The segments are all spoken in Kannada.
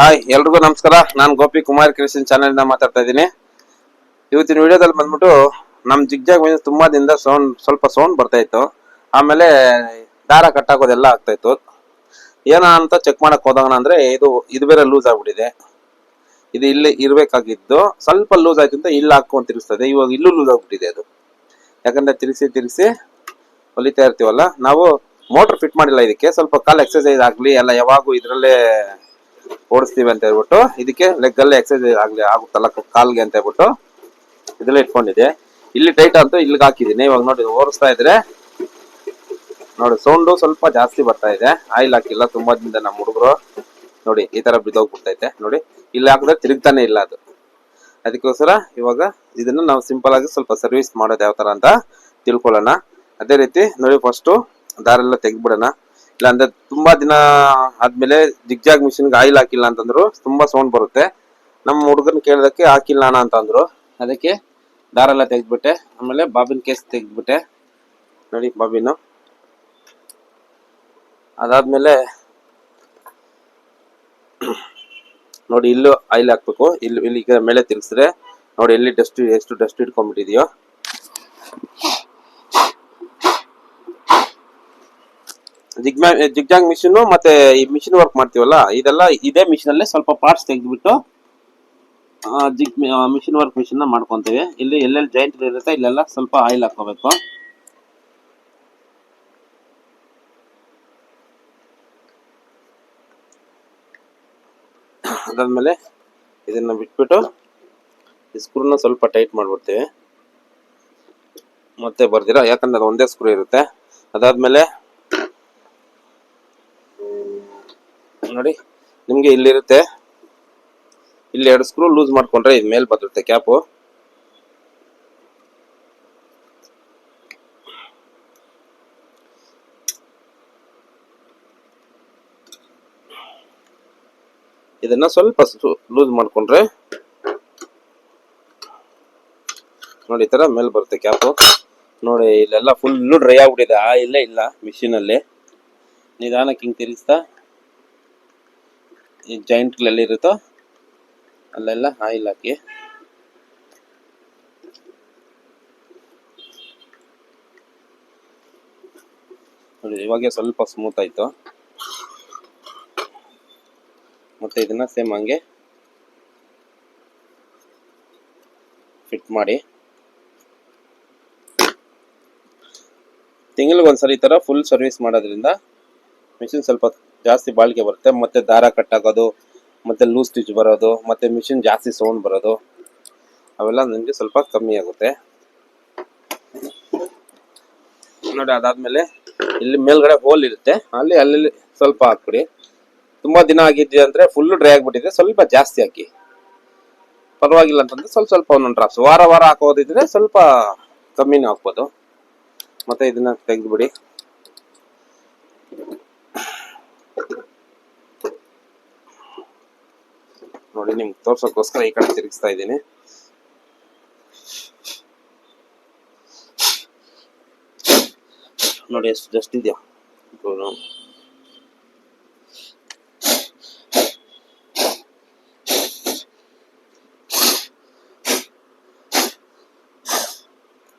ಹಾಯ್ ಎಲ್ರಿಗೂ ನಮಸ್ಕಾರ. ನಾನು ಗೋಪಿ ಕುಮಾರ್ ಕ್ರಿಶ್ಚಿಯನ್ ಚಾನೆಲ್ ಇಂದ ಮಾತಾಡ್ತಾ ಇದ್ದೀನಿ. ಇವತ್ತಿನ ವಿಡಿಯೋದಲ್ಲಿ ಬಂದ್ಬಿಟ್ಟು ನಮ್ ಜಿಗ್ಜಾಗ್ ಮೇಲೆ ತುಂಬಾ ದಿನದ ಸೌಂಡ್, ಸ್ವಲ್ಪ ಸೌಂಡ್ ಬರ್ತಾ ಇತ್ತು. ಆಮೇಲೆ ದಾರ ಕಟ್ಟಾಕೋದೆಲ್ಲ ಆಗ್ತಾ ಇತ್ತು. ಏನ ಅಂತ ಚೆಕ್ ಮಾಡಕ್ ಹೋದಾಗ ಅಂದ್ರೆ ಇದು ಇದು ಬೇರೆ ಲೂಸ್ ಆಗ್ಬಿಟ್ಟಿದೆ. ಇದು ಇಲ್ಲಿ ಇರ್ಬೇಕಾಗಿದ್ದು, ಸ್ವಲ್ಪ ಲೂಸ್ ಆಯ್ತು ಅಂತ ಇಲ್ಲಿ ಹಾಕೊಂಡ್ ತಿರ್ಗಿಸ್ತದೆ ಇವಾಗ ಇಲ್ಲೂ ಲೂಸ್ ಆಗ್ಬಿಟ್ಟಿದೆ ಅದು. ಯಾಕಂದ್ರೆ ತಿರ್ಸಿ ತಿರ್ಸಿ ಹೊಲಿತಾ ಇರ್ತೀವಲ್ಲ, ನಾವು ಮೋಟರ್ ಫಿಟ್ ಮಾಡಿಲ್ಲ ಇದಕ್ಕೆ. ಸ್ವಲ್ಪ ಕಾಲ್ ಎಕ್ಸರ್ಸೈಸ್ ಆಗ್ಲಿ, ಎಲ್ಲ ಯಾವಾಗೂ ಇದ್ರಲ್ಲೇ ಓಡಿಸ್ತೀವಿ ಅಂತ ಹೇಳ್ಬಿಟ್ಟು ಇದಕ್ಕೆ ಲೆಗ್ ಅಲ್ಲಿ ಎಕ್ಸೈಸ್ ಆಗ್ಲಿ ಆಗುತ್ತಲ್ಲ, ಕಾಲ್ಗೆ ಅಂತ ಹೇಳ್ಬಿಟ್ಟು ಇದೆಲ್ಲ ಇಟ್ಕೊಂಡಿದೆ ಇಲ್ಲಿ ಟೈಟ್ ಅಂತೂ ಇಲ್ಲಿಗೆ ಹಾಕಿದ್ದೀನಿ. ಇವಾಗ ನೋಡಿ ಓಡಿಸ್ತಾ ಇದ್ರೆ ನೋಡಿ, ಸೌಂಡು ಸ್ವಲ್ಪ ಜಾಸ್ತಿ ಬರ್ತಾ ಇದೆ. ಆಯಿಲ್ ಹಾಕಿಲ್ಲ, ತುಂಬಾ ದಿನದ ನಮ್ಮ ಹುಡುಗರು. ನೋಡಿ, ಈ ತರ ಬಿದ್ದೋಗ್ಬಿಡ್ತೈತೆ ನೋಡಿ, ಇಲ್ಲಿ ಹಾಕಿದ್ರೆ ತಿರುಗ್ತಾನೆ ಇಲ್ಲ ಅದು. ಅದಕ್ಕೋಸ್ಕರ ಇವಾಗ ಇದನ್ನ ನಾವು ಸಿಂಪಲ್ ಆಗಿ ಸ್ವಲ್ಪ ಸರ್ವಿಸ್ ಮಾಡೋದು ಯಾವ ತರ ಅಂತ ತಿಳ್ಕೊಳ್ಳೋಣ. ಅದೇ ರೀತಿ ನೋಡಿ ಫಸ್ಟು ದಾರೆಲ್ಲ ತೆಗ್ದ್ಬಿಡೋಣ. ಇಲ್ಲ ಅಂದ್ರೆ ತುಂಬಾ ದಿನ ಆದ್ಮೇಲೆ ಜಿಗ್ಜಾಗ್ ಮಿಷಿನ್ಗೆ ಆಯಿಲ್ ಹಾಕಿಲ್ಲ ಅಂತಂದ್ರು ತುಂಬಾ ಸೌಂಡ್ ಬರುತ್ತೆ. ನಮ್ಮ ಹುಡುಗನ ಕೇಳಿದಕ್ಕೆ ಹಾಕಿಲ್ಲ ಅಣ್ಣ ಅಂತಂದ್ರು. ಅದಕ್ಕೆ ದಾರೆಲ್ಲ ತೆಗೆದ್ಬಿಟ್ಟೆ. ಆಮೇಲೆ ಬಾಬಿನ್ ಕೇಸ್ ತೆಗೆದ್ಬಿಟ್ಟೆ. ನೋಡಿ ಬಾಬಿನು ಅದಾದ್ಮೇಲೆ ನೋಡಿ ಇಲ್ಲೂ ಆಯಿಲ್ ಹಾಕ್ಬೇಕು. ಇಲ್ಲಿ ಇಲ್ಲಿ ಮೇಲೆ ತಿರ್ಗಿಸಿದ್ರೆ ನೋಡಿ ಎಲ್ಲಿ ಡಸ್ಟ್, ಎಷ್ಟು ಡಸ್ಟ್ ಇಟ್ಕೊಂಡ್ಬಿಟ್ಟಿದೆಯೋ. ಜಿಗ್ಮ್ಯಾ ಜಿಗ್ಜಾಗ್ ಮಿಷಿನ್ ಮತ್ತೆ ಈ ಮಿಷಿನ್ ವರ್ಕ್ ಮಾಡ್ತೀವಲ್ಲ, ಇದೆಲ್ಲ ಇದೇ ಮಿಷಿನ್ ಅಲ್ಲೇ ಸ್ವಲ್ಪ ಪಾರ್ಟ್ಸ್ ತೆಗೆದ್ಬಿಟ್ಟು ಜಿಗ್ ಮಿಷಿನ್ ವರ್ಕ್ ಮಿಷಿನ್ ಮಾಡ್ಕೊಂತೀವಿ. ಇಲ್ಲಿ ಎಲ್ಲೆಲ್ಲಿ ಜಾಯಿಂಟ್ ಇರುತ್ತೆ, ಇಲ್ಲೆಲ್ಲ ಸ್ವಲ್ಪ ಆಯಿಲ್ ಹಾಕೋಬೇಕು ಅದಾದ್ಮೇಲೆ ಇದನ್ನ ಬಿಟ್ಬಿಟ್ಟು, ಈ ಸ್ಕ್ರೂನ ಸ್ವಲ್ಪ ಟೈಟ್ ಮಾಡ್ಬಿಡ್ತೀವಿ. ಮತ್ತೆ ಬರ್ದಿರಾ? ಯಾಕಂದ್ರೆ ಅದು ಒಂದೇ ಸ್ಕ್ರೂ ಇರುತ್ತೆ. ಅದಾದ್ಮೇಲೆ ನೋಡಿ. ನಿಮ್ಗೆ ಇಲ್ಲಿರುತ್ತೆ. ಇಲ್ಲಿ ಎರಡು ಸ್ಕ್ರೂ ಲೂಸ್ ಮಾಡ್ಕೊಂಡ್ರೆ ಇದು ಮೇಲೆ ಬರುತ್ತೆ ಕ್ಯಾಪು ಇದನ್ನ ಸ್ವಲ್ಪ ಲೂಸ್ ಮಾಡ್ಕೊಂಡ್ರೆ ನೋಡಿ ತರ ಮೇಲೆ ಬರುತ್ತೆ ಕ್ಯಾಪು ನೋಡಿ, ಇಲ್ಲೆಲ್ಲ ಫುಲ್ಲು ಡ್ರೈ ಆಗ್ಬಿಟ್ಟಿದೆ. ಆ, ಇಲ್ಲೇ ಇಲ್ಲ ಮಿಷಿನಲ್ಲಿ ನಿಧಾನಕ್ಕೆ ಹಿಂಗ್ ತಿರುಗಿಸ್ತಾ ಈ ಇರುತ್ತೋ ಅಲ್ಲೆಲ್ಲ ಆಯಿಲ್ ಹಾಕಿ. ನೋಡಿ, ಇವಾಗೆ ಸ್ವಲ್ಪ ಸ್ಮೂತ್ ಆಯ್ತು. ಮತ್ತೆ ಇದನ್ನ ಸೇಮ್ ಹಂಗೆ ಫಿಟ್ ಮಾಡಿ. ತಿಂಗಳಿಗೆ ಒಂದ್ಸರಿ ಈ ತರ ಫುಲ್ ಸರ್ವಿಸ್ ಮಾಡೋದ್ರಿಂದ ಮಿಷಿನ್ ಸ್ವಲ್ಪ ಜಾಸ್ತಿ ಬಾಳಿಕೆ ಬರುತ್ತೆ, ಮತ್ತೆ ದಾರ ಕಟ್ ಆಗೋದು, ಮತ್ತೆ ಲೂಸ್ ಸ್ಟಿಚ್ ಬರೋದು, ಮತ್ತೆ ಮಿಷಿನ್ ಜಾಸ್ತಿ ಸೌಂಡ್ ಬರೋದು, ಅವೆಲ್ಲ ನನಗೆ ಸ್ವಲ್ಪ ಕಮ್ಮಿ ಆಗುತ್ತೆ. ನೋಡಿ, ಅದಾದ್ಮೇಲೆ ಇಲ್ಲಿ ಮೇಲ್ಗಡೆ ಹೋಲ್ ಇರುತ್ತೆ. ಅಲ್ಲಿ ಅಲ್ಲಿ ಸ್ವಲ್ಪ ಹಾಕ್ಬಿಡಿ. ತುಂಬಾ ದಿನ ಆಗಿದ್ದೆ ಅಂದ್ರೆ ಫುಲ್ ಡ್ರೈ ಆಗ್ಬಿಟ್ಟಿದೆ ಸ್ವಲ್ಪ ಜಾಸ್ತಿ ಹಾಕಿ. ಪರವಾಗಿಲ್ಲ ಅಂತಂದ್ರೆ ಸ್ವಲ್ಪ ಸ್ವಲ್ಪ ಒಂದೊಂದು ಡ್ರಾಪ್ಸ್ ವಾರ ವಾರ ಹಾಕೋದಿದ್ರೆ ಸ್ವಲ್ಪ ಕಮ್ಮಿನೂ ಹಾಕ್ಬೋದು ಮತ್ತೆ ಇದನ್ನ ತೆಗೆದ್ಬಿಡಿ. ನೋಡಿ ನಿಮ್ಗೆ ತೋರ್ಸೋಕ್ಕೋಸ್ಕರ ಈ ಕಡೆ ತಿರುಗಿಸ್ತಾ ಇದ್ದೀನಿ. ನೋಡಿ, ಎಷ್ಟು ಜಸ್ಟ್ ಇದೆಯಾ.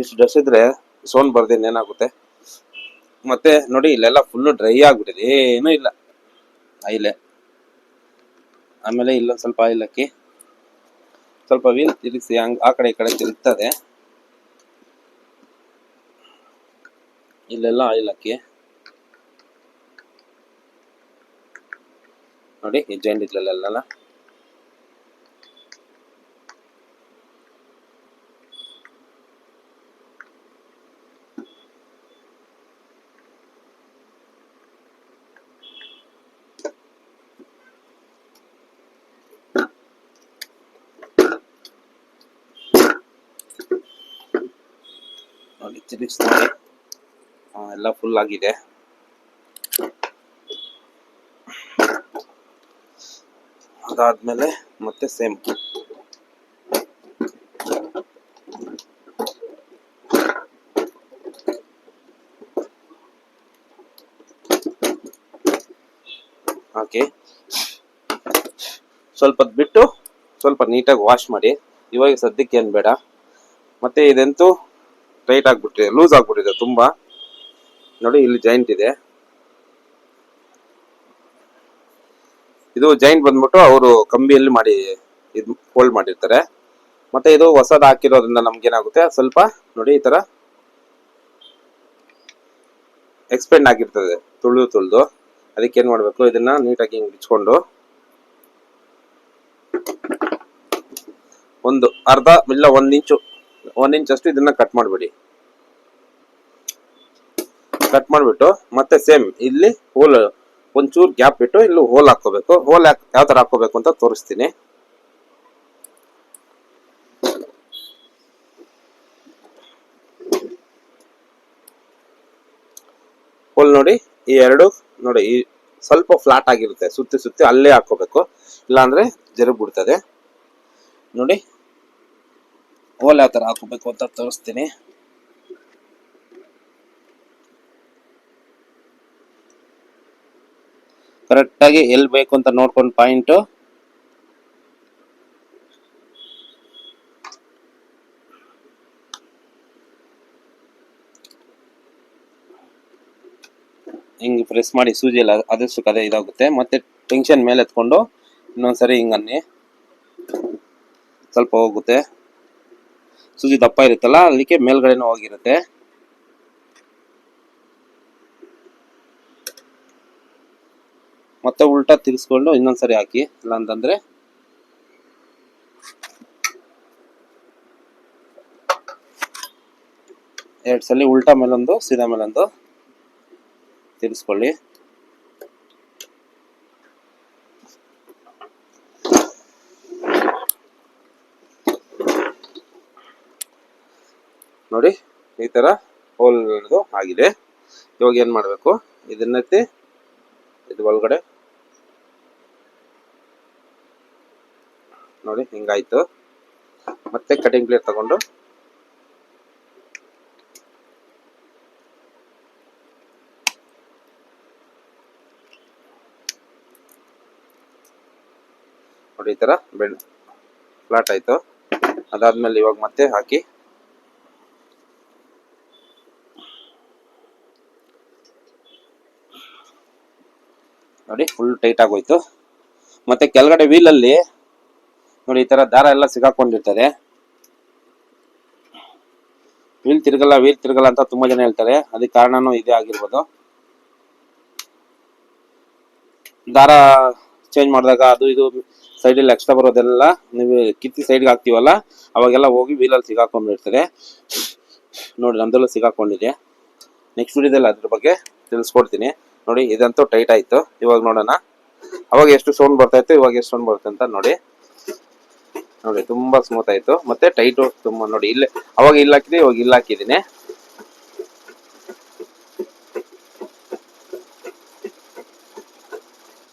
ಇಷ್ಟು ಡಸ್ಟ್ ಇದ್ರೆ ಸೋನ್ ಬರ್ದೇನೆ ಏನಾಗುತ್ತೆ? ಮತ್ತೆ ನೋಡಿ, ಇಲ್ಲೆಲ್ಲ ಫುಲ್ ಡ್ರೈ ಆಗ್ಬಿಟ್ಟಿದೆ. ಏನೂ ಇಲ್ಲ. ಆಯಿಲೆ ಆಮೇಲೆ ಇಲ್ಲೊಂದು ಸ್ವಲ್ಪ ಆಯಿಲ್ ಹಾಕಿ ಸ್ವಲ್ಪ ವೀಲ್ ತಿರುಗಿಸಿ, ಹಂಗ್ ಆ ಕಡೆ ಈ ಕಡೆ ತಿರುಗ್ತದೆ. ಇಲ್ಲೆಲ್ಲ ಆಯಿಲ್ ಹಾಕಿ ನೋಡಿ, ಈ ಜಾಯಿಂಟ್ ಇದ್ರಲ್ಲೆಲ್ಲ. ನೋಡಿ ತಿರುಗಿಸ್ ನೋಡಿ ಎಲ್ಲ ಫುಲ್ ಆಗಿದೆ. ಅದಾದ್ಮೇಲೆ ಮತ್ತೆ ಸೇಮ್ ಹಾಕಿ ಸ್ವಲ್ಪ ಬಿಟ್ಟು ಸ್ವಲ್ಪ ನೀಟಾಗಿ ವಾಶ್ ಮಾಡಿ. ಇವಾಗ ಸದ್ಯಕ್ಕೆ ಏನು ಬೇಡ. ಮತ್ತೆ ಇದಂತೂ ಟೈಟ್ ಆಗ್ಬಿಟ್ಟಿದೆ ಲೂಸ್ ಆಗ್ಬಿಟ್ಟಿದೆ ತುಂಬಾ. ನೋಡಿ, ಇಲ್ಲಿ ಜಾಯಿಂಟ್ ಇದೆ. ಇದು ಜಾಯಿಂಟ್ ಬಂದ್ಬಿಟ್ಟು ಅವರು ಕಂಬಿಯಲ್ಲಿ ಮಾಡಿ, ಇದು ಫೋಲ್ಡ್ ಮಾಡಿರ್ತಾರೆ. ಮತ್ತೆ ಇದು ಹೊಸದು ಹಾಕಿರೋದ್ರಿಂದ ನಮ್ಗೇನಾಗುತ್ತೆ, ಸ್ವಲ್ಪ ನೋಡಿ, ಈ ತರ ಎಕ್ಸ್ಪೆಂಡ್ ಆಗಿರ್ತದೆ, ತುಳಿದು ತುಳಿದು. ಅದಕ್ಕೆ ಏನ್ ಮಾಡ್ಬೇಕು, ಇದನ್ನ ನೀಟಾಗಿ ಹಿಂಗ್ ಬಿಚ್ಕೊಂಡು ಒಂದು ಅರ್ಧ, ಇಲ್ಲ, ಒಂದ್ ಇಂಚು ಒಂದ್ ಇಂಚ್ ಅಷ್ಟು ಇದನ್ನ ಕಟ್ ಮಾಡ್ಬಿಡಿ. ಕಟ್ ಮಾಡ್ಬಿಟ್ಟು ಮತ್ತೆ ಸೇಮ್ ಇಲ್ಲಿ ಹೋಲ್ ಒಂಚೂರು ಗ್ಯಾಪ್ ಬಿಟ್ಟು ಇಲ್ಲಿ ಹೋಲ್ ಹಾಕೋಬೇಕು ಹೋಲ್ ಯಾವ ತರ ಹಾಕೋಬೇಕು ಅಂತ ತೋರಿಸ್ತೀನಿ. ಹೋಲ್ ನೋಡಿ, ಈ ಎರಡು ನೋಡಿ, ಈ ಸ್ವಲ್ಪ ಫ್ಲಾಟ್ ಆಗಿರುತ್ತೆ. ಸುತ್ತಿ ಸುತ್ತಿ ಅಲ್ಲೇ ಹಾಕೋಬೇಕು ಇಲ್ಲಾಂದ್ರೆ ಜರುಗ್ ಬಿಡ್ತದೆ ನೋಡಿ ಹೋಲ್ ಯಾವ ತರ ಹಾಕೋಬೇಕು ಅಂತ ತೋರಿಸ್ತೀನಿ. ಕರೆಕ್ಟಾಗಿ ಎಲ್ಲಿ ಬೇಕು ಅಂತ ನೋಡ್ಕೊಂಡು ಪಾಯಿಂಟು. ಹಿಂಗೆ ಪ್ರೆಸ್ ಮಾಡಿ ಸೂಜಿ ಎಲ್ಲ ಅದಷ್ಟು ಕದೇ ಇದಾಗುತ್ತೆ. ಮತ್ತೆ ಟೆನ್ಷನ್ ಮೇಲೆ ಎತ್ಕೊಂಡು ಇನ್ನೊಂದ್ಸರಿ ಹಿಂಗನ್ನಿ. ಸ್ವಲ್ಪ ಹೋಗುತ್ತೆ. ಸೂಜಿ ದಪ್ಪ ಇರುತ್ತಲ್ಲ ಅದಕ್ಕೆ ಮೇಲ್ಗಡೆನೂ ಹೋಗಿರುತ್ತೆ. ಮತ್ತೆ ಉಲ್ಟಾ ತಿರ್ಸ್ಕೊಂಡು ಇನ್ನೊಂದ್ಸರಿ ಹಾಕಿ ಇಲ್ಲ ಅಂತಂದ್ರೆ ಎರಡು ಸಲ ಉಲ್ಟಾ ಮೇಲೊಂದು, ಸೀದಾ ಮೇಲೊಂದು ತಿರ್ಸ್ಕೊಳ್ಳಿ ನೋಡಿ ಈ ತರ ಹೋಲ್ ಆಗಿದೆ. ಇವಾಗ ಏನ್ ಮಾಡ್ಬೇಕು? ಇದನ್ನತ್ತಿ ಇದು ಒಳಗಡೆ. ನೋಡಿ, ಹಿಂಗಾಯ್ತು. ಮತ್ತೆ ಕಟಿಂಗ್ ಪ್ಲೇಟ್ ತಗೊಂಡು. ನೋಡಿ, ಈ ತರ ಬೆಳ್ ಫ್ಲಾಟ್ ಆಯ್ತು. ಅದಾದ್ಮೇಲೆ ಇವಾಗ ಮತ್ತೆ ಹಾಕಿ. ನೋಡಿ ಫುಲ್ ಟೈಟ್ ಆಗೋಯ್ತು. ಮತ್ತೆ ಕೆಳಗಡೆ ಅಲ್ಲಿ ನೋಡಿ, ಈ ತರ ದಾರ ಎಲ್ಲ ಸಿಗಾಕೊಂಡಿರ್ತದೆ. ವೀಲ್ ತಿರ್ಗಲ್ಲ ವೀಲ್ ತಿರ್ಗಲ್ಲ ಅಂತ ತುಂಬಾ ಜನ ಹೇಳ್ತಾರೆ. ಅದಕ್ಕೆ ಕಾರಣನೂ ಇದೇ ಆಗಿರ್ಬೋದು. ದಾರ ಚೇಂಜ್ ಮಾಡಿದಾಗ ಅದು, ಇದು ಸೈಡಲ್ಲಿ ಎಕ್ಸ್ಟ್ರಾ ಬರೋದೆಲ್ಲ ನೀವು ಕಿತ್ತಿ ಸೈಡ್ಗೆ ಹಾಕ್ತೀವಲ್ಲ, ಅವಾಗೆಲ್ಲ ಹೋಗಿ ವೀಲಲ್ಲಿ ಸಿಗಾಕೊಂಡಿರ್ತದೆ. ನೋಡಿ, ನಮ್ದೆಲ್ಲ ಸಿಗಾಕೊಂಡಿದೆ. ನೆಕ್ಸ್ಟ್ ವಿಡಿಯೋದಲ್ಲಿ ಅದ್ರ ಬಗ್ಗೆ ತಿಳಿಸ್ಕೊಡ್ತೀನಿ. ನೋಡಿ, ಇದಂತೂ ಟೈಟ್ ಆಯ್ತು. ಇವಾಗ ನೋಡೋಣ. ಅವಾಗ ಎಷ್ಟು ಸೌಂಡ್ ಬರ್ತಾ ಇತ್ತು, ಇವಾಗ ಎಷ್ಟು ಸೌಂಡ್ ಬರುತ್ತೆ ಅಂತ ನೋಡಿ. ನೋಡಿ, ತುಂಬಾ ಸ್ಮೂತ್ ಆಯ್ತು. ಮತ್ತೆ ಟೈಟು ತುಂಬಾ ನೋಡಿ, ಇಲ್ಲೇ, ಅವಾಗ ಇಲ್ಲಿ ಹಾಕಿದೆ ಇವಾಗ ಇಲ್ಲಿ ಹಾಕಿದ್ದೀನಿ.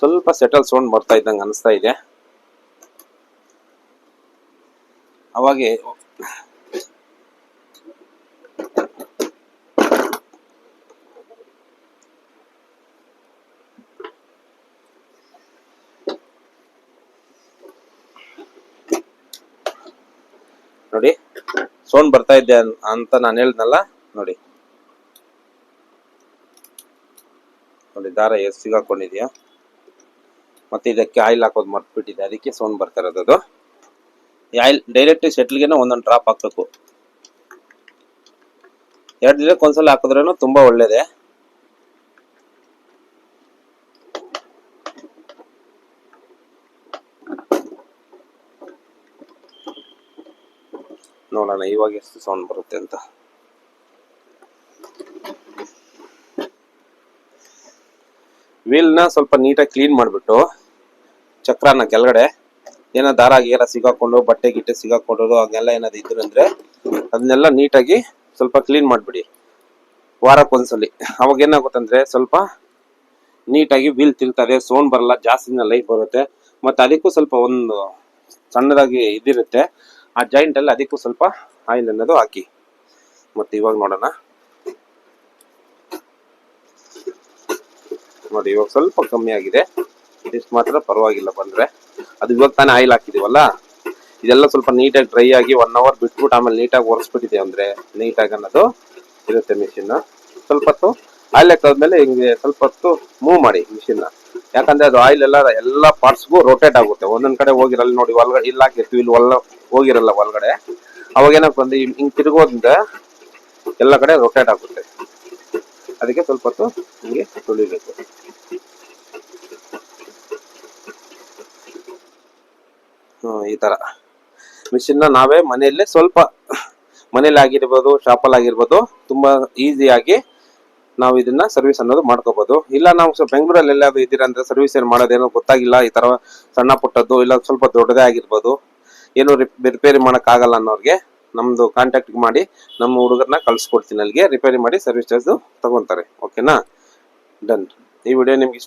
ಸ್ವಲ್ಪ ಸೆಟಲ್ ಸೌಂಡ್ ಬರ್ತಾ ಇದ್ದಂಗೆ ಅನಿಸ್ತಾ ಇದೆ. ಅವಾಗೆ ನೋಡಿ ಸೌಂಡ್ ಬರ್ತಾ ಇದ್ದೆ ಅಂತ ನಾನು ಹೇಳ್ದಲ್ಲ ನೋಡಿ. ನೋಡಿ, ದಾರ ಎಷ್ಟು ಸಿಗಾಕೊಂಡಿದ್ಯಾ? ಮತ್ತೆ ಇದಕ್ಕೆ ಆಯಿಲ್ ಹಾಕೋದು ಮರ್ತ್ಬಿಟ್ಟಿದೆ. ಅದಕ್ಕೆ ಸೌಂಡ್ ಬರ್ತಾ ಇರೋದು ಅದು. ಆಯಿಲ್ ಡೈರೆಕ್ಟ್ ಶೆಟ್ಲ್ಗೆ ಒಂದೊಂದು ಡ್ರಾಪ್ ಹಾಕ್ಬೇಕು. ಎರಡು ದಿನಕ್ಕೆ ಒಂದ್ಸಲ ಹಾಕಿದ್ರೂ ತುಂಬಾ ಒಳ್ಳೇದೆ. ನೋಡೋಣ, ಇವಾಗ ಎಷ್ಟು ಸೌಂಡ್ ಬರುತ್ತೆ ಅಂತ. ವೀಲ್ನ ಸ್ವಲ್ಪ ನೀಟಾಗಿ ಕ್ಲೀನ್ ಮಾಡಿಬಿಟ್ಟು, ಚಕ್ರನ ಕೆಳಗಡೆ ಏನೋ ದಾರ ಗೀರ ಸಿಗಾಕೊಂಡು, ಬಟ್ಟೆ ಗಿಟ್ಟೆ ಸಿಗಾಕೊಂಡು ಹಾಗೆಲ್ಲ ಏನಾದ್ರು ಇದ್ರು ಅಂದ್ರೆ ಅದನ್ನೆಲ್ಲ ನೀಟಾಗಿ ಸ್ವಲ್ಪ ಕ್ಲೀನ್ ಮಾಡಿಬಿಡಿ. ವಾರಕ್ಕೊಂದ್ಸಲಿ. ಅವಾಗ ಏನಾಗುತ್ತಂದ್ರೆ ಸ್ವಲ್ಪ ನೀಟಾಗಿ ವೀಲ್ ತಿಂತಾರೆ ಸೌಂಡ್ ಬರಲ್ಲ, ಜಾಸ್ತಿನ ಲೈಫ್ ಬರುತ್ತೆ. ಮತ್ತೆ ಅದಕ್ಕೂ ಸ್ವಲ್ಪ ಒಂದು ಸಣ್ಣದಾಗಿ ಇದಿರುತ್ತೆ. ಆ ಜಾಯಿಂಟ್ ಅಲ್ಲಿ ಅದಕ್ಕೂ ಸ್ವಲ್ಪ ಆಯಿಲ್ ಅನ್ನೋದು ಹಾಕಿ. ಮತ್ತೆ ಇವಾಗ ನೋಡೋಣ. ನೋಡಿ, ಇವಾಗ ಸ್ವಲ್ಪ ಕಮ್ಮಿ ಆಗಿದೆ. ಟೇಸ್ಟ್ ಮಾತ್ರ ಪರವಾಗಿಲ್ಲ ಬಂದ್ರೆ. ಅದು ಇವಾಗ ತಾನೇ ಆಯಿಲ್ ಹಾಕಿದೀವಲ್ಲ? ಇದೆಲ್ಲ ಸ್ವಲ್ಪ ನೀಟಾಗಿ ಡ್ರೈ ಆಗಿ ಒನ್ ಅವರ್ ಬಿಟ್ಬಿಟ್ಟು ಆಮೇಲೆ ನೀಟಾಗಿ ಒರೆಸ್ಬಿಟ್ಟಿದೆ ಅಂದ್ರೆ ನೀಟಾಗಿ ಅನ್ನೋದು ಇರುತ್ತೆ ಮಿಷಿನ್ ಸ್ವಲ್ಪ ಹೊತ್ತು ಆಯಿಲ್ ಹಾಕಾದ್ಮೇಲೆ ಹಿಂಗೆ ಸ್ವಲ್ಪ ಹೊತ್ತು ಮೂವ್ ಮಾಡಿ ಮಿಷಿನ್ ಯಾಕಂದ್ರೆ ಅದು ಆಯಿಲ್ ಎಲ್ಲ ಎಲ್ಲ ಪಾರ್ಟ್ಸ್ಗೂ ರೊಟೇಟ್ ಆಗುತ್ತೆ. ಒಂದೊಂದ್ ಕಡೆ ಹೋಗಿರಲ್ಲಿ ನೋಡಿ, ಒಳಗಡೆ ಇಲ್ಲಿ ಹಾಕಿರ್ತೀವಿ ಇಲ್ಲಿ ಒಲ್ಲ ಹೋಗಿರಲ್ಲ ಒಳಗಡೆ. ಅವಾಗ ಏನಪ್ಪ ಅಂದ್ರೆ ಹಿಂಗ್ ತಿರುಗೋದ್ರಿಂದ ಎಲ್ಲ ಕಡೆ ರೊಟೇಟ್ ಆಗುತ್ತೆ. ಅದಕ್ಕೆ ಸ್ವಲ್ಪ ಹೊತ್ತು ಹಿಂಗೆ ತುಳಿಬೇಕು. ಈ ತರ. ಮಿಷಿನ್ ನಾವೇ ಮನೆಯಲ್ಲೇ ಸ್ವಲ್ಪ ಮನೇಲಿ ಆಗಿರ್ಬೋದು ಶಾಪಲ್ಲಿ ಆಗಿರ್ಬೋದು ತುಂಬಾ ಈಸಿಯಾಗಿ ನಾವು ಇದನ್ನ ಸರ್ವಿಸ್ ಅನ್ನೋದು ಮಾಡ್ಕೋಬಹುದು ಇಲ್ಲ ನಾವು ಸ್ವಲ್ಪ ಬೆಂಗಳೂರಲ್ಲಿ ಎಲ್ಲಾದ್ರೂ ಇದ್ದೀರಾ ಅಂದ್ರೆ ಸರ್ವಿಸ್ ಏನ್ ಮಾಡೋದೇನೋ ಗೊತ್ತಾಗಿಲ್ಲ. ಈ ತರ ಸಣ್ಣ ಪುಟ್ಟದ್ದು ಇಲ್ಲ ಸ್ವಲ್ಪ ದೊಡ್ಡದೇ ಆಗಿರ್ಬೋದು. ಏನು ರಿಪೇರಿ ಮಾಡಕ್ ಆಗಲ್ಲ ನಮ್ಮದು ಕಾಂಟ್ಯಾಕ್ಟ್ ಮಾಡಿ ನಮ್ಮ ಹುಡುಗರನ್ನ ಕಳ್ಸ್ಕೊಡ್ತೀನಿ ಅಲ್ಲಿಗೆ. ರಿಪೇರಿ ಮಾಡಿ ಸರ್ವಿಸ್ ಚಾರ್ಜ್ ತಗೊಂತಾರೆ. ಓಕೆನಾ ಡನ್ ಈ ವಿಡಿಯೋ ನಿಮ್ಗೆ